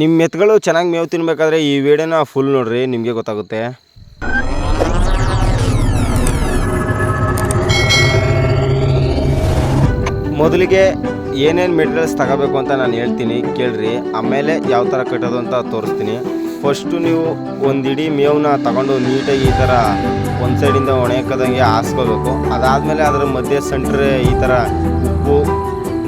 ನಿಮ್ಮ ಎತ್ತುಗಳು ಚೆನ್ನಾಗಿ ಮೇವು ತಿನ್ನಬೇಕಾದ್ರೆ ಈ ವಿಡಿಯೋನ ಫುಲ್ ನೋಡ್ರಿ, ನಿಮಗೆ ಗೊತ್ತಾಗುತ್ತೆ. ಮೊದಲಿಗೆ ಏನೇನು ಮೆಟೀರಿಯಲ್ಸ್ ತಗೋಬೇಕು ಅಂತ ನಾನು ಹೇಳ್ತೀನಿ, ಕೇಳ್ರಿ. ಆಮೇಲೆ ಯಾವ ಥರ ಕಟ್ಟೋದು ಅಂತ ತೋರಿಸ್ತೀನಿ. ಫಸ್ಟು ನೀವು ಒಂದು ಇಡೀ ಮೇವನ್ನ ತಗೊಂಡು ನೀಟಾಗಿ ಈ ಥರ ಒಂದು ಸೈಡಿಂದ ಒಣಕದಂಗೆ ಹಾಸ್ಕೋಬೇಕು. ಅದಾದಮೇಲೆ ಅದರ ಮಧ್ಯೆ ಸೆಂಟ್ರೆ ಈ ಥರ ಉಪ್ಪು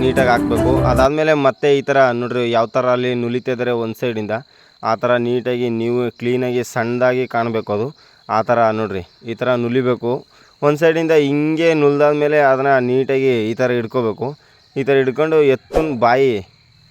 ನೀಟಾಗಿ ಹಾಕಬೇಕು. ಅದಾದಮೇಲೆ ಮತ್ತೆ ಈ ಥರ ನೋಡ್ರಿ ಯಾವ ಥರ ಅಲ್ಲಿ ನುಲಿತಿದ್ದಾರೆ ಒಂದು ಸೈಡಿಂದ ಆ ಥರ ನೀಟಾಗಿ ನೀವು ಕ್ಲೀನಾಗಿ ಸಣ್ಣದಾಗಿ ಕಾಣಬೇಕು ಅದು. ಆ ಥರ ನೋಡ್ರಿ, ಈ ಥರ ನುಲಿಬೇಕು. ಒಂದು ಸೈಡಿಂದ ಹಿಂಗೆ ನುಲ್ದಾದ್ಮೇಲೆ ಅದನ್ನು ನೀಟಾಗಿ ಈ ಥರ ಹಿಡ್ಕೋಬೇಕು ಈ ಥರ ಹಿಡ್ಕೊಂಡು ಎತ್ತಿನ ಬಾಯಿ,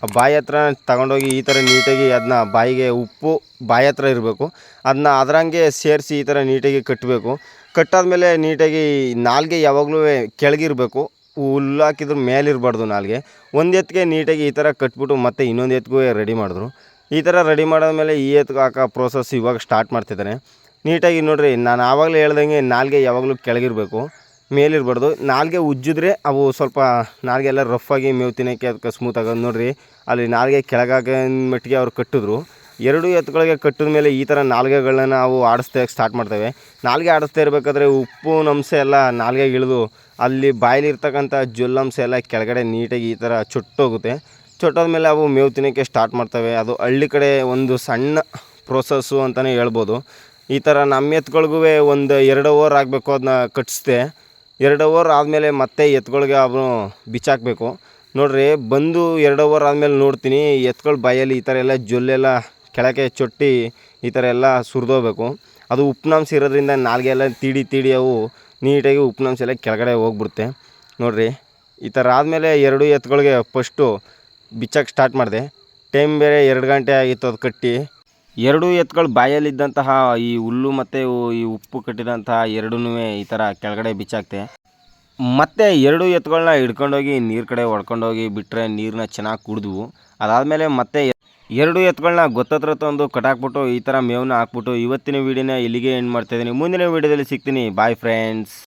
ಆ ಬಾಯಿ ಹತ್ರ ತಗೊಂಡೋಗಿ ಈ ಥರ ನೀಟಾಗಿ ಅದನ್ನ ಬಾಯಿಗೆ ಉಪ್ಪು ಬಾಯಿ ಹತ್ರ ಇರಬೇಕು. ಅದನ್ನ ಅದರಂಗೆ ಸೇರಿಸಿ ಈ ಥರ ನೀಟಾಗಿ ಕಟ್ಟಬೇಕು ಕಟ್ಟಾದ್ಮೇಲೆ ನೀಟಾಗಿ ನಾಲ್ಗೆ ಯಾವಾಗಲೂ ಕೆಳಗಿರಬೇಕು ಹುಲ್ಲು ಹಾಕಿದ್ರು ಮೇಲಿರಬಾರ್ದು ನಾಲ್ಗೆ. ಒಂದು ಎತ್ತಿಗೆ ನೀಟಾಗಿ ಈ ಥರ ಕಟ್ಬಿಟ್ಟು ಮತ್ತೆ ಇನ್ನೊಂದು ಎತ್ತಿಗೂ ರೆಡಿ ಮಾಡಿದ್ರು. ಈ ಥರ ರೆಡಿ ಮಾಡಾದ್ಮೇಲೆ ಈ ಎತ್ತಿಗೆ ಹಾಕೋ ಪ್ರೋಸೆಸ್ ಇವಾಗ ಸ್ಟಾರ್ಟ್ ಮಾಡ್ತಿದ್ದಾರೆ. ನೀಟಾಗಿ ನೋಡಿರಿ, ನಾನು ಆವಾಗಲೇ ಹೇಳ್ದಂಗೆ ನಾಲ್ಗೆ ಯಾವಾಗಲೂ ಕೆಳಗಿರಬೇಕು ಮೇಲಿರಬಾರ್ದು ನಾಲ್ಗೆ ಉಜ್ಜಿದ್ರೆ ಅವು ಸ್ವಲ್ಪ ನಾಲ್ಗೆ ಎಲ್ಲ ರಫ್ ಆಗಿ ಮೇವು ತಿನ್ನೋಕ್ಕೆ ಅದಕ್ಕೆ ಸ್ಮೂತ್ ಆಗೋದು ನೋಡಿರಿ. ಅಲ್ಲಿ ನಾಲ್ಗೆ ಕೆಳಗಾಗ ಮಟ್ಟಿಗೆ ಅವ್ರು ಕಟ್ಟಿದ್ರು. ಎರಡು ಎತ್ತುಗಳಿಗೆ ಕಟ್ಟಿದ ಮೇಲೆ ಈ ಥರ ನಾಲ್ಗೆಗಳನ್ನ ನಾವು ಆಡಿಸ್ತಾ ಸ್ಟಾರ್ಟ್ ಮಾಡ್ತೇವೆ. ನಾಲ್ಗೆ ಆಡಿಸ್ತಾ ಇರಬೇಕಾದ್ರೆ ಉಪ್ಪು ಅಂಶ ಎಲ್ಲ ನಾಲ್ಗೆಗೆ ಇಳಿದು ಅಲ್ಲಿ ಬಾಯಲ್ಲಿರ್ತಕ್ಕಂಥ ಜೊಲ್ಲಂಶ ಎಲ್ಲ ಕೆಳಗಡೆ ನೀಟಾಗಿ ಈ ಥರ ಚೊಟ್ಟೋಗುತ್ತೆ. ಚೊಟ್ಟೋದ್ಮೇಲೆ ಅವು ಮೇವು ತಿನ್ನೋಕ್ಕೆ ಸ್ಟಾರ್ಟ್ ಮಾಡ್ತವೆ. ಅದು ಹಳ್ಳಿ ಕಡೆ ಒಂದು ಸಣ್ಣ ಪ್ರೋಸೆಸ್ಸು ಅಂತಲೇ ಹೇಳ್ಬೋದು. ಈ ಥರ ನಮ್ಮ ಎತ್ತುಗಳಿಗೂ ಒಂದು ಎರಡು ಓವರ್ ಆಗಬೇಕು ಅದನ್ನ ಕಟ್ಟಿಸ್ದೆ ಎರಡು ಓವರ್ ಆದಮೇಲೆ ಮತ್ತೆ ಎತ್ತುಗಳಿಗೆ ಅವನು ಬಿಚ್ಚಾಕಬೇಕು. ನೋಡ್ರಿ, ಬಂದು ಎರಡು ಓವರ್ ಆದಮೇಲೆ ನೋಡ್ತೀನಿ ಎತ್ತುಗಳ ಬಾಯಲ್ಲಿ ಈ ಥರ ಎಲ್ಲ ಜೊಲ್ಲೆಲ್ಲ ಕೆಳಗೆ ಚೊಟ್ಟಿ ಈ ಥರ ಎಲ್ಲ ಸುರಿದೋಗ್ಬೇಕು. ಅದು ಉಪ್ಪುನಾಂಶ ಇರೋದ್ರಿಂದ ನಾಲ್ಗೆ ಎಲ್ಲ ತೀಡಿ ತೀಡಿ ಅವು ನೀಟಾಗಿ ಉಪ್ಪುನಾಂಶ ಎಲ್ಲ ಕೆಳಗಡೆ ಹೋಗ್ಬಿಡುತ್ತೆ. ನೋಡಿರಿ, ಈ ಥರ ಆದಮೇಲೆ ಎರಡು ಎತ್ತುಗಳಿಗೆ ಫಸ್ಟು ಬಿಚ್ಚಕ್ಕೆ ಸ್ಟಾರ್ಟ್ ಮಾಡಿದೆ. ಟೈಮ್ ಬೇರೆ ಎರಡು ಗಂಟೆ ಆಗಿತ್ತು ಅದು ಕಟ್ಟಿ. ಎರಡು ಎತ್ತುಗಳು ಬಾಯಲ್ಲಿದ್ದಂತಹ ಈ ಹುಲ್ಲು ಮತ್ತು ಈ ಉಪ್ಪು ಕಟ್ಟಿದಂತಹ ಎರಡೂ ಈ ಥರ ಕೆಳಗಡೆ ಬಿಚ್ಚಾಕ್ತೆ. ಮತ್ತು ಎರಡು ಎತ್ತುಗಳನ್ನ ಹಿಡ್ಕೊಂಡೋಗಿ ನೀರು ಕಡೆ ಹೊಡ್ಕೊಂಡೋಗಿ ಬಿಟ್ಟರೆ ನೀರನ್ನ ಚೆನ್ನಾಗಿ ಕುಡಿದ್ವು. ಅದಾದಮೇಲೆ ಮತ್ತೆ ಎರಡು ಎತ್ತುಗಳನ್ನ ಗೊತ್ತತ್ರ ತಂದು ಕಟಾಕ್ಬಿಟ್ಟು ಈ ಥರ ಮೇವನ್ನ ಹಾಕ್ಬಿಟ್ಟು ಇವತ್ತಿನ ವೀಡಿಯೋನ ಇಲ್ಲಿಗೆ ಎಂಡ್ ಮಾಡ್ತಾಯಿದ್ದೀನಿ ಮುಂದಿನ ವೀಡಿಯೋದಲ್ಲಿ ಸಿಗ್ತೀನಿ. Bye friends